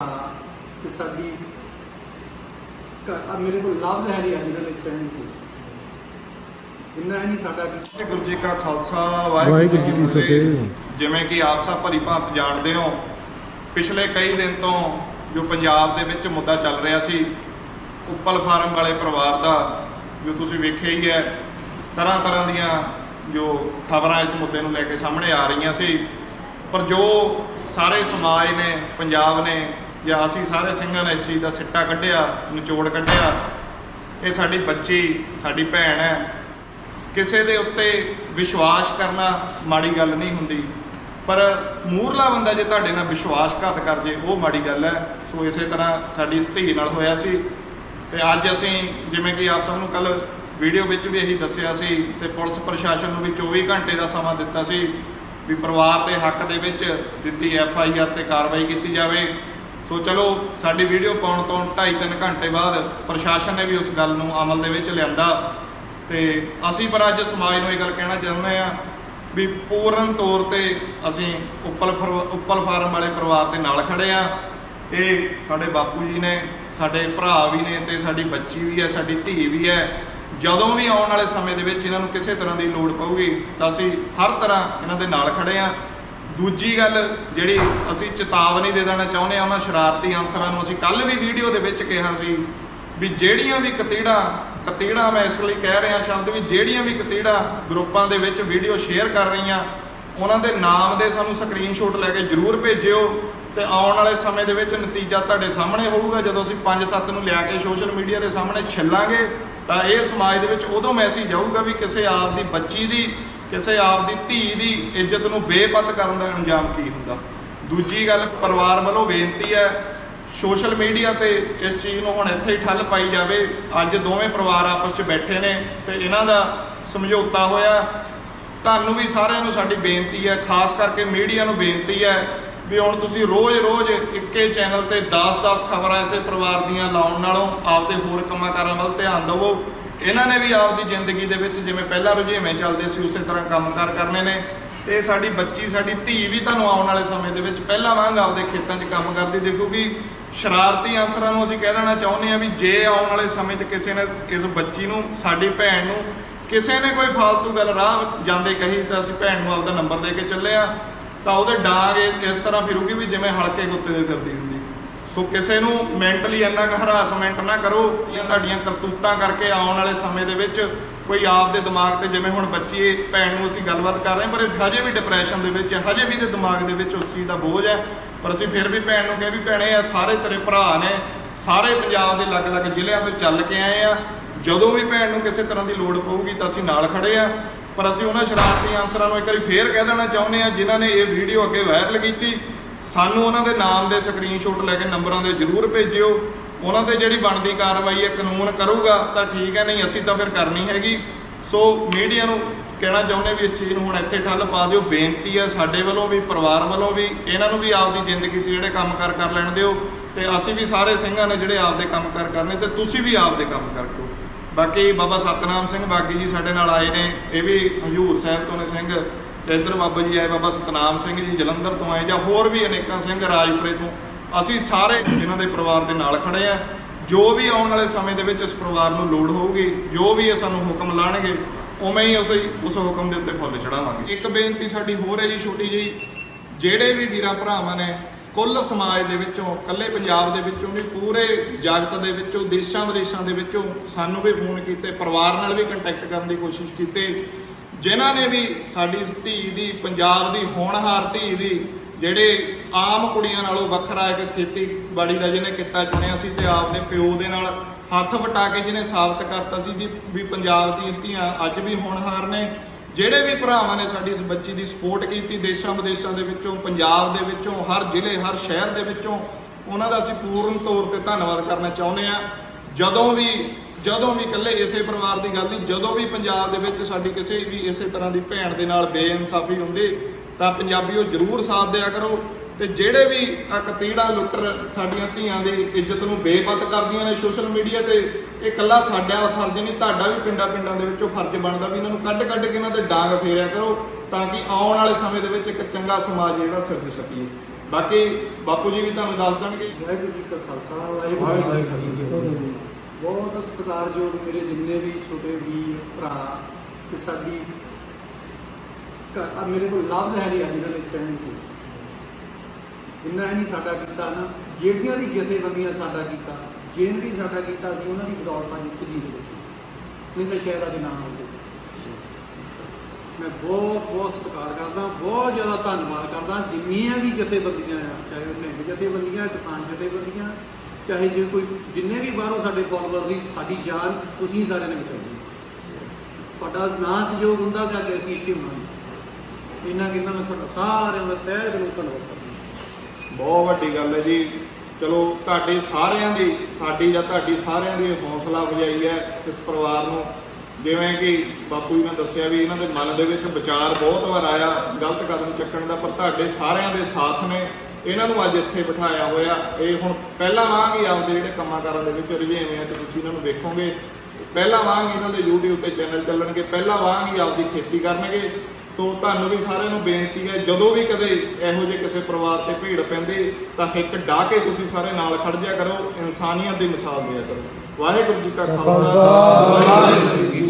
ਕਿ ਸਾਡੀ ਕ- ਆ ਮੇਰੇ ਕੋਲ ਲਫ਼ਜ਼ ਹੈ ਨਹੀਂ ਅੱਜ ਦੇ ਵਿੱਚ ਕਹਿਣ ਨੂੰ ਜਿੰਨਾ ਹੈ ਨਹੀਂ ਸਾਡਾ ਕਿ ਵਾਹਿਗੁਰੂ ਜੀ ਕਾ ਖਾਲਸਾ ਵਾਹਿਗੁਰੂ ਜੀ ਕੀ ਫਤਿਹ। ਜਿਵੇਂ ਕਿ ਆਪ ਸਭ ਭਲੀ ਭਾਂਤ ਜਾਣਦੇ ਹੋ ਪਿਛਲੇ ਕਈ ਦਿਨ ਤੋਂ ਜੋ ਪੰਜਾਬ ਦੇ ਵਿੱਚ ਮੁੱਦਾ ਚੱਲ ਰਿਹਾ ਸੀ ਉੱਪਲ ਫਾਰਮ ਵਾਲੇ ਪਰਿਵਾਰ ਦਾ ਜੋ ਤੁਸੀਂ ਵੇਖਿਆ ਹੀ ਹੈ ਤਰ੍ਹਾਂ ਤਰ੍ਹਾਂ ਦੀਆਂ ਜੋ ਖਬਰਾਂ ਇਸ ਮੁੱਦੇ ਨੂੰ ਲੈ ਕੇ ਸਾਹਮਣੇ ਆ ਰਹੀਆਂ ਸੀ ਪਰ ਜੋ ਸਾਰੇ ਸਮਾਜ ਨੇ ਪੰਜਾਬ ਨੇ ਜਾਂ ਅਸੀਂ ਸਾਰੇ ਸਿੰਘਾਂ ਨੇ ਇਸ ਚੀਜ਼ ਦਾ ਸਿੱਟਾ ਕੱਢਿਆ, ਨਿਚੋੜ ਕੱਢਿਆ। ਇਹ ਸਾਡੀ ਬੱਚੀ, ਸਾਡੀ ਭੈਣ ਹੈ। ਕਿਸੇ ਦੇ ਉੱਤੇ ਵਿਸ਼ਵਾਸ ਕਰਨਾ ਮਾੜੀ ਗੱਲ ਨਹੀਂ ਹੁੰਦੀ। ਪਰ ਮੂਰਲਾ ਬੰਦਾ ਜੇ ਤੁਹਾਡੇ ਨਾਲ ਵਿਸ਼ਵਾਸਘਾਤ ਕਰ ਜੇ, ਉਹ ਮਾੜੀ ਗੱਲ ਹੈ। ਸੋ ਇਸੇ ਤਰ੍ਹਾਂ ਸਾਡੀ ਇਸ ਧੀ ਨਾਲ ਹੋਇਆ ਸੀ। ਤੇ ਅੱਜ ਅਸੀਂ, ਜਿਵੇਂ ਕਿ ਆਪ ਸਭ ਨੂੰ ਕੱਲ ਵੀਡੀਓ ਵਿੱਚ ਵੀ ਇਹੀ ਦੱਸਿਆ ਸੀ, ਤੇ ਪੁਲਿਸ ਪ੍ਰਸ਼ਾਸਨ ਨੂੰ ਵੀ 24 ਘੰਟੇ ਦਾ ਸਮਾਂ ਦਿੱਤਾ ਸੀ, ਵੀ ਪਰਿਵਾਰ ਦੇ ਹੱਕ ਦੇ ਵਿੱਚ ਦਿੱਤੀ ਐਫ ਆਈ ਆਰ ਤੇ ਕਾਰਵਾਈ ਕੀਤੀ ਜਾਵੇ। ਸੋ ਚਲੋ, ਸਾਡੀ ਵੀਡੀਓ ਪਾਉਣ ਤੋਂ 2.5-3 ਘੰਟੇ ਬਾਅਦ ਪ੍ਰਸ਼ਾਸਨ ਨੇ ਵੀ ਉਸ ਗੱਲ ਨੂੰ ਅਮਲ ਦੇ ਵਿੱਚ ਲਿਆਂਦਾ। ਤੇ ਅਸੀਂ ਪਰ ਅੱਜ ਸਮਾਜ ਨੂੰ ਇਹ ਗੱਲ ਕਹਿਣਾ ਚਾਹੁੰਦੇ ਆ ਵੀ ਪੂਰਨ ਤੌਰ ਤੇ ਅਸੀਂ ਉੱਪਲ ਫਰ- ਉੱਪਲ ਫਾਰਮ ਵਾਲੇ ਪਰਿਵਾਰ ਦੇ ਨਾਲ ਖੜੇ ਆ ਇਹ ਸਾਡੇ ਬਾਪੂ ਜੀ ਨੇ, ਸਾਡੇ ਭਰਾ ਵੀ ਨੇ ਤੇ ਸਾਡੀ ਬੱਚੀ ਵੀ ਹੈ, ਸਾਡੀ ਧੀ ਵੀ ਹੈ। ਜਦੋਂ ਵੀ ਆਉਣ ਵਾਲੇ ਸਮੇਂ ਦੇ ਵਿੱਚ ਇਹਨਾਂ ਨੂੰ ਕਿਸੇ ਤਰ੍ਹਾਂ ਦੀ ਲੋੜ ਪਊਗੀ ਤਾਂ ਅਸੀਂ ਹਰ ਤਰ੍ਹਾਂ ਇਹਨਾਂ ਦੇ ਨਾਲ ਖੜੇ ਆ ਦੂਜੀ ਗੱਲ ਜਿਹੜੀ ਅਸੀਂ ਚੇਤਾਵਨੀ ਦੇ ਦੇਣਾ ਚਾਹੁੰਦੇ ਆ ਉਹਨਾਂ ਸ਼ਰਾਰਤੀ ਅਨਸਰਾਂ ਨੂੰ ਅਸੀਂ ਕੱਲ ਵੀ ਵੀਡੀਓ ਦੇ ਵਿੱਚ ਕਿਹਾ ਸੀ ਵੀ ਜਿਹੜੀਆਂ ਵੀ ਕਤੀੜਾਂ, ਕਤੀੜਾ ਮੈਂ ਇਸ ਲਈ ਕਹਿ ਰਿਹਾ ਸ਼ਬਦ ਵੀ ਜਿਹੜੀਆਂ ਵੀ ਕਤੀੜਾ ਗਰੁੱਪਾਂ ਦੇ ਵਿੱਚ ਵੀਡੀਓ ਸ਼ੇਅਰ ਕਰ ਰਹੀਆਂ, ਉਹਨਾਂ ਦੇ ਨਾਮ ਦੇ ਸਾਨੂੰ ਸਕਰੀਨਸ਼ਾਟ ਲੈ ਕੇ ਜਰੂਰ ਭੇਜਿਓ ਤੇ ਆਉਣ ਵਾਲੇ ਸਮੇਂ ਦੇ ਵਿੱਚ ਨਤੀਜਾ ਤੁਹਾਡੇ ਸਾਹਮਣੇ ਹੋਊਗਾ। ਜਦੋਂ ਅਸੀਂ 5-7 ਨੂੰ ਲਿਆ ਕੇ ਸੋਸ਼ਲ ਮੀਡੀਆ ਦੇ ਸਾਹਮਣੇ ਛਿੱਲਾਂਗੇ ਤਾਂ ਇਹ ਸਮਾਜ ਦੇ ਵਿੱਚ ਉਦੋਂ ਮੈਸੇਜ ਜਾਊਗਾ ਵੀ ਕਿਸੇ ਆਪ ਦੀ ਬੱਚੀ ਦੀ ਕਿਸੇ ਆਪ ਦੀ ਧੀ ਦੀ ਇੱਜ਼ਤ ਨੂੰ ਬੇਪਤ ਕਰਨ ਦਾ ਅੰਜਾਮ ਕੀ ਹੁੰਦਾ? ਦੂਜੀ ਗੱਲ, ਪਰਿਵਾਰ ਵੱਲੋਂ ਬੇਨਤੀ ਹੈ ਸੋਸ਼ਲ ਮੀਡੀਆ ਤੇ ਇਸ ਚੀਜ਼ ਨੂੰ ਹੁਣ ਇੱਥੇ ਹੀ ਠੱਲ ਪਾਈ ਜਾਵੇ। ਅੱਜ ਦੋਵੇਂ ਪਰਿਵਾਰ ਆਪਸ 'ਚ ਬੈਠੇ ਨੇ ਤੇ ਇਹਨਾਂ ਦਾ ਸਮਝੌਤਾ ਹੋਇਆ। ਤੁਹਾਨੂੰ ਵੀ ਸਾਰਿਆਂ ਨੂੰ ਸਾਡੀ ਬੇਨਤੀ ਹੈ, ਖਾਸ ਕਰਕੇ ਮੀਡੀਆ ਨੂੰ ਬੇਨਤੀ ਹੈ ਵੀ ਹੁਣ ਤੁਸੀਂ ਰੋਜ਼-ਰੋਜ਼ ਇੱਕੇ ਚੈਨਲ ਤੇ 10-10 ਖਬਰਾਂ ਐਸੇ ਪਰਿਵਾਰ ਦੀਆਂ ਲਾਉਣ ਨਾਲੋਂ ਆਪਦੇ ਹੋਰ ਕੰਮਾਂ ਕਾਰਾਂ ਵੱਲ ਧਿਆਨ ਦਿਵੋ। ਇਹਨਾਂ ਨੇ ਵੀ ਆਪਦੀ ਜ਼ਿੰਦਗੀ ਦੇ ਵਿੱਚ ਜਿਵੇਂ ਪਹਿਲਾਂ ਰੁਝੇਵੇਂ ਚੱਲਦੇ ਸੀ, ਉਸੇ ਤਰ੍ਹਾਂ ਕੰਮਕਾਰ ਕਰਨੇ ਨੇ। ਤੇ ਸਾਡੀ ਬੱਚੀ, ਸਾਡੀ ਧੀ ਵੀ ਤੁਹਾਨੂੰ ਆਉਣ ਵਾਲੇ ਸਮੇਂ ਦੇ ਵਿੱਚ ਪਹਿਲਾਂ ਵਾਂਗ ਆਪਦੇ ਖੇਤਾਂ 'ਚ ਕੰਮ ਕਰਦੀ ਦੇਖੂਗੀ। ਸ਼ਰਾਰਤੀ ਅਨਸਰਾਂ ਨੂੰ ਅਸੀਂ ਕਹਿ ਦੇਣਾ ਚਾਹੁੰਦੇ ਆ ਵੀ ਜੇ ਆਉਣ ਵਾਲੇ ਸਮੇਂ 'ਚ ਕਿਸੇ ਨੇ ਇਸ ਬੱਚੀ ਨੂੰ, ਸਾਡੀ ਭੈਣ ਨੂੰ ਕਿਸੇ ਨੇ ਕੋਈ ਫालतू ਗੱਲ, ਰਾਹ ਜਾਂਦੇ ਕਹੀ ਤਾਂ ਅਸੀਂ ਭੈਣ ਨੂੰ ਆਪਦਾ ਨੰਬਰ ਦੇ ਕੇ ਚੱਲੇ ਆ ਤਾਂ ਉਹਦੇ ਡਾਂਗ ਇਸ ਤਰ੍ਹਾਂ ਫਿਰੂਗੀ ਵੀ ਜਿਵੇਂ ਹਲਕੇ ਕੁੱਤੇ ਦੇ ਫਿਰਦੀ ਹੁੰਦੀ। ਸੋ ਕਿਸੇ ਨੂੰ ਮੈਂਟਲੀ ਇੰਨਾ ਕੁ ਹਰਾਸਮੈਂਟ ਨਾ ਕਰੋ ਜਾਂ ਤੁਹਾਡੀਆਂ ਕਰਤੂਤਾਂ ਕਰਕੇ ਆਉਣ ਵਾਲੇ ਸਮੇਂ ਦੇ ਵਿੱਚ ਕੋਈ ਆਪ ਦੇ ਦਿਮਾਗ ਤੇ ਜਿਵੇਂ ਹੁਣ ਬੱਚੀ, ਭੈਣ ਨੂੰ ਅਸੀਂ ਗੱਲਬਾਤ ਕਰ ਰਹੇ ਹਾਂ, ਪਰ ਹਜੇ ਵੀ ਡਿਪਰੈਸ਼ਨ ਦੇ ਵਿੱਚ ਹਜੇ ਵੀ ਇਹਦੇ ਦਿਮਾਗ ਦੇ ਵਿੱਚ ਉਸ ਚੀਜ਼ ਦਾ ਬੋਝ ਹੈ। ਪਰ ਅਸੀਂ ਫਿਰ ਵੀ ਭੈਣ ਨੂੰ ਕਹੇ ਵੀ ਭੈਣੇ ਆ ਸਾਰੇ ਤੇਰੇ ਭਰਾ ਨੇ, ਸਾਰੇ ਪੰਜਾਬ ਦੇ ਅਲੱਗ-ਅਲੱਗ ਜ਼ਿਲ੍ਹਿਆਂ ਤੋਂ ਚੱਲ ਕੇ ਆਏ ਆ। ਜਦੋਂ ਵੀ ਭੈਣ ਨੂੰ ਕਿਸੇ ਤਰ੍ਹਾਂ ਦੀ ਲੋੜ ਪਊਗੀ ਤਾਂ ਅਸੀਂ ਨਾਲ ਖੜੇ ਆ। ਪਰ ਅਸੀਂ ਉਹਨਾਂ ਸ਼ਰਾਰਤੀ ਆਂਸਰਾਂ ਨੂੰ ਇੱਕ ਵਾਰੀ ਫੇਰ ਕਹਿ ਦੇਣਾ ਚਾਹੁੰਦੇ ਆ, ਜਿਨ੍ਹਾਂ ਨੇ ਇਹ ਵੀਡੀਓ ਅੱਗੇ ਵਾਇਰਲ ਕੀਤੀ। ਸਾਨੂੰ ਉਹਨਾਂ ਦੇ ਨਾਮ ਦੇ ਸਕਰੀਨਸ਼ਾਟ ਲੈ ਕੇ ਨੰਬਰਾਂ ਦੇ ਜ਼ਰੂਰ ਭੇਜਿਓ। ਉਹਨਾਂ ਤੇ ਜਿਹੜੀ ਬਣਦੀ ਕਾਰਵਾਈ ਹੈ, ਕਾਨੂੰਨ ਕਰੂਗਾ, ਤਾਂ ਠੀਕ ਹੈ, ਨਹੀਂ ਅਸੀਂ ਤਾਂ ਫਿਰ ਕਰਨੀ ਹੈਗੀ। ਸੋ ਮੀਡੀਆ ਨੂੰ ਕਹਿਣਾ ਚਾਹੁੰਦੇ ਵੀ ਇਸ ਚੀਜ਼ ਨੂੰ ਹੁਣ ਇੱਥੇ ਠੱਲ ਪਾ ਦਿਓ। ਬੇਨਤੀ ਹੈ ਸਾਡੇ ਵੱਲੋਂ ਵੀ, ਪਰਿਵਾਰ ਵੱਲੋਂ ਵੀ, ਇਹਨਾਂ ਨੂੰ ਵੀ ਆਪਦੀ ਜ਼ਿੰਦਗੀ 'ਚ ਜਿਹੜੇ ਕੰਮਕਾਰ ਕਰ ਲੈਣ ਦਿਓ। ਤੇ ਅਸੀਂ ਵੀ ਸਾਰੇ ਸਿੰਘਾਂ ਨੇ ਜਿਹੜੇ ਆਪਦੇ ਕੰਮ ਕੰਮਕਾਰ ਕਰਨੇ, ਤੇ ਤੁਸੀਂ ਵੀ ਆਪਦੇ ਕੰਮਕਾਰ ਕਰੋ। ਬਾਕੀ ਬਾਬਾ ਸਤਨਾਮ ਸਿੰਘ ਬਾਗੀ ਜੀ ਸਾਡੇ ਨਾਲ ਆਏ ਨੇ। ਇਹ ਵੀ ਹਜੂਰ ਸਾਹਿਬ ਤੋਂ ਨੇ ਸਿੰਘ। ਤੇ ਇੱਧਰ ਬਾਬਾ ਜੀ ਆਏ ਬਾਬਾ ਸਤਨਾਮ ਸਿੰਘ ਜੀ, ਜਲੰਧਰ ਤੋਂ ਆਏ ਜਾਂ ਹੋਰ ਵੀ ਅਨੇਕਾਂ ਸਿੰਘ ਰਾਜਪੁਰੇ ਤੋਂ। ਅਸੀਂ ਸਾਰੇ ਇਹਨਾਂ ਦੇ ਪਰਿਵਾਰ ਦੇ ਨਾਲ ਖੜੇ ਆ। ਜੋ ਵੀ ਆਉਣ ਵਾਲੇ ਸਮੇਂ ਦੇ ਵਿੱਚ ਇਸ ਪਰਿਵਾਰ ਨੂੰ ਲੋੜ ਹੋਊਗੀ, ਜੋ ਵੀ ਇਹ ਸਾਨੂੰ ਹੁਕਮ ਲਾਣਗੇ, ਉਵੇਂ ਹੀ ਉਸ ਉਸ ਹੁਕਮ ਦੇ ਉੱਤੇ ਫੁੱਲ ਚੜਾਵਾਂਗੇ ਇੱਕ ਬੇਨਤੀ ਸਾਡੀ ਹੋਰ ਹੈ ਜੀ, ਛੋਟੀ ਜੀ ਜਿਹੜੇ ਵੀ ਵੀਰਾਂ ਭਰਾਵਾਂ ਨੇ, ਕੁੱਲ ਸਮਾਜ ਦੇ ਵਿੱਚੋਂ, ਇਕੱਲੇ ਪੰਜਾਬ ਦੇ ਵਿੱਚੋਂ ਨਹੀਂ, ਪੂਰੇ ਜਗਤ ਦੇ ਵਿੱਚੋਂ ਦੇਸ਼ਾਂ ਵਿਦੇਸ਼ਾਂ ਦੇ ਵਿੱਚੋਂ ਸਾਨੂੰ ਵੀ ਫੋਨ ਕੀਤੇ, ਪਰਿਵਾਰ ਨਾਲ ਵੀ ਕੰਟੈਕਟ ਕਰਨ ਦੀ ਕੋਸ਼ਿਸ਼ ਕੀਤੀ। ਜਿਨ੍ਹਾਂ ਨੇ ਵੀ ਸਾਡੀ ਇਸ ਧੀ ਦੀ, ਪੰਜਾਬ ਦੀ ਹੋਣਹਾਰ ਧੀ ਦੀ, ਜਿਹੜੇ ਆਮ ਕੁੜੀਆਂ ਨਾਲੋਂ ਵੱਖਰਾ ਇੱਕ ਖੇਤੀਬਾੜੀ ਦਾ ਜਿਹਨੇ ਕਿੱਤਾ ਚੁਣਿਆ ਸੀ ਤੇ ਆਪਦੇ ਪਿਓ ਦੇ ਨਾਲ ਹੱਥ ਵਟਾ ਕੇ ਜਿਹਨੇ ਸਾਬਤ ਕਰਤਾ ਸੀ ਜੀ ਵੀ ਪੰਜਾਬ ਦੀਆਂ ਧੀਆਂ ਅੱਜ ਵੀ ਹੋਣਹਾਰ ਨੇ। ਜਿਹੜੇ ਵੀ ਭਰਾਵਾਂ ਨੇ ਸਾਡੀ ਇਸ ਬੱਚੀ ਦੀ ਸਪੋਰਟ ਕੀਤੀ ਦੇਸ਼ਾਂ ਵਿਦੇਸ਼ਾਂ ਦੇ ਵਿੱਚੋਂ, ਪੰਜਾਬ ਦੇ ਵਿੱਚੋਂ, ਹਰ ਜ਼ਿਲ੍ਹੇ, ਹਰ ਸ਼ਹਿਰ ਦੇ ਵਿੱਚੋਂ, ਉਹਨਾਂ ਦਾ ਅਸੀਂ ਪੂਰਨ ਤੌਰ ਤੇ ਧੰਨਵਾਦ ਕਰਨਾ ਚਾਹੁੰਦੇ ਆ ਜਦੋਂ ਵੀ ਜਦੋਂ ਵੀ ਇਕੱਲੇ ਇਸੇ ਪਰਿਵਾਰ ਦੀ ਗੱਲ ਨਹੀਂ, ਜਦੋਂ ਵੀ ਪੰਜਾਬ ਦੇ ਵਿੱਚ ਸਾਡੀ ਕਿਸੇ ਵੀ ਇਸੇ ਤਰ੍ਹਾਂ ਦੀ ਭੈਣ ਦੇ ਨਾਲ ਬੇਇਨਸਾਫੀ ਹੁੰਦੀ, ਤਾਂ ਪੰਜਾਬੀਓ ਜ਼ਰੂਰ ਸਾਥ ਦਿਆ ਕਰੋ ਤੇ ਜਿਹੜੇ ਵੀ ਕਤੀੜਾ ਲੁੱਟਰ ਸਾਡੀਆਂ ਧੀਆਂ ਦੀ ਇੱਜ਼ਤ ਨੂੰ ਬੇਪਤ ਕਰਦੀਆਂ ਨੇ ਸੋਸ਼ਲ ਮੀਡੀਆ ਤੇ, ਇਹ ਇਕੱਲਾ ਸਾਡਾ ਫਰਜ਼ ਨਹੀਂ, ਤੁਹਾਡਾ ਵੀ ਪਿੰਡਾਂ ਪਿੰਡਾਂ ਦੇ ਵਿੱਚੋਂ ਫਰਜ਼ ਬਣਦਾ ਵੀ ਇਹਨਾਂ ਨੂੰ ਕੱਢ ਕੱਢ ਕੇ ਇਹਨਾਂ ਦੇ ਡਾਂਗ ਫੇਰਿਆ ਕਰੋ ਤਾਂ ਕਿ ਆਉਣ ਵਾਲੇ ਸਮੇਂ ਦੇ ਵਿੱਚ ਇੱਕ ਚੰਗਾ ਸਮਾਜ ਜਿਹੜਾ ਸਿਰਜ ਸਕੀਏ। ਬਾਕੀ ਬਾਪੂ ਜੀ ਵੀ ਤੁਹਾਨੂੰ ਦੱਸ ਦੇਣਗੇ। ਵਾਹਿਗੁਰੂ ਜੀ ਕਾ ਖਾਲਸਾ, ਵਾਹਿਗੁਰੂ ਜੀ ਕੀ ਫਤਿਹ। ਬਹੁਤ ਸਤਿਕਾਰਯੋਗ ਮੇਰੇ ਜਿੰਨੇ ਵੀ ਛੋਟੇ ਵੀਰ, ਭਰਾ ਤੇ ਸਾਡੀ ਘਰ- ਮੇਰੇ ਕੋਲ ਲਫ਼ਜ਼ ਹੈ ਨਹੀਂ ਅੱਜ ਇਹਨਾਂ ਵਿੱਚ ਕਹਿਣ ਨੂੰ ਜਿੰਨਾ ਨਹੀਂ ਸਾਡਾ ਕੀਤਾ ਨਾ, ਜਿਹੜੀਆਂ ਵੀ ਜਥੇਬੰਦੀਆਂ ਸਾਡਾ ਕੀਤਾ, ਜਿਨ ਵੀ ਸਾਡਾ ਕੀਤਾ ਸੀ ਉਹਨਾਂ ਦੀ ਬਦੌਲਤਾਂ ਵਿੱਚ ਜੀ ਦੇ ਨਹੀਂ ਤਾਂ ਸ਼ਾਇਦ ਅੱਜ ਨਾ ਹੁੰਦੇ ਮੈਂ ਬਹੁਤ ਬਹੁਤ ਸਤਿਕਾਰ ਕਰਦਾ, ਬਹੁਤ ਜ਼ਿਆਦਾ ਧੰਨਵਾਦ ਕਰਦਾ, ਜਿੰਨੀਆਂ ਵੀ ਜਥੇਬੰਦੀਆਂ ਆ, ਚਾਹੇ ਉਹ ਨਿਹੰਗ ਜਥੇਬੰਦੀਆਂ, ਕਿਸਾਨ ਜਥੇਬੰਦੀਆਂ ਚਾਹੇ ਜੇ ਕੋਈ ਜਿੰਨੇ ਵੀ ਬਾਹਰੋਂ ਸਾਡੇ ਫੋਲੋਅਰ ਦੀ ਸਾਡੀ ਜਾਨ ਤੁਸੀਂ ਸਾਰਿਆਂ ਨੇ ਬਚਾਈ ਤੁਹਾਡਾ ਨਾ ਸਹਿਯੋਗ ਹੁੰਦਾ ਤਾਂ ਅੱਜ ਅਸੀਂ ਇੱਥੇ ਹੋਣਾ ਨਹੀਂ। ਇੰਨਾ ਕਿੰਨਾ ਮੈਂ ਤੁਹਾਡਾ ਸਾਰਿਆਂ ਦਾ ਤਹਿ ਦਿਲੋਂ ਧੰਨਵਾਦ ਕਰਦਾ। ਬਹੁਤ ਵੱਡੀ ਗੱਲ ਹੈ ਜੀ। ਚਲੋ, ਤੁਹਾਡੇ ਸਾਰਿਆਂ ਦੀ, ਸਾਡੀ ਜਾਂ ਤੁਹਾਡੀ ਸਾਰਿਆਂ ਦੀ ਹੌਸਲਾ ਅਫਜ਼ਾਈ ਹੈ ਇਸ ਪਰਿਵਾਰ ਨੂੰ। ਜਿਵੇਂ ਕਿ ਬਾਪੂ ਜੀ ਨੇ ਦੱਸਿਆ ਵੀ ਇਹਨਾਂ ਦੇ ਮਨ ਦੇ ਵਿੱਚ ਵਿਚਾਰ ਬਹੁਤ ਵਾਰ ਆਇਆ, ਗਲਤ ਕਦਮ ਚੱਕਣ ਦਾ, ਪਰ ਤੁਹਾਡੇ ਸਾਰਿਆਂ ਦੇ ਸਾਥ ਨੇ। ਇਹਨਾਂ ਨੂੰ ਅੱਜ ਇੱਥੇ ਬਿਠਾਇਆ ਹੋਇਆ। ਇਹ ਹੁਣ ਪਹਿਲਾਂ ਵਾਂਗ ਹੀ ਆਪਦੇ ਜਿਹੜੇ ਕੰਮਾਂ ਕਾਰਾਂ ਦੇ ਵਿੱਚ ਰੁਝੇਵੇਂ ਆ, ਤੇ ਤੁਸੀਂ ਇਹਨਾਂ ਨੂੰ ਵੇਖੋਗੇ। ਪਹਿਲਾਂ ਵਾਂਗ ਹੀ ਇਹਨਾਂ ਦੇ YouTube ਤੇ ਚੈਨਲ ਚੱਲਣਗੇ। ਪਹਿਲਾਂ ਵਾਂਗ ਹੀ ਆਪਦੀ ਖੇਤੀ ਕਰਨਗੇ। ਸੋ ਤੁਹਾਨੂੰ ਵੀ ਸਾਰਿਆਂ ਨੂੰ ਬੇਨਤੀ ਹੈ, ਜਦੋਂ ਵੀ ਕਦੇ ਇਹੋ ਜਿਹੇ ਕਿਸੇ ਪਰਿਵਾਰ ਤੇ ਭੀੜ ਪੈਂਦੇ, ਤਾਂ ਇੱਕ ਡਾਹ ਕੇ ਤੁਸੀਂ ਸਾਰੇ ਨਾਲ ਖੜ ਜਿਆ ਕਰੋ। ਇਨਸਾਨੀਅਤ ਦੀ ਮਿਸਾਲ ਦਿਆ ਕਰੋ। ਵਾਹਿਗੁਰੂ ਜੀ ਕਾ ਖਾਲਸਾ। ਵਾਹਿਗੁਰੂ ਜੀ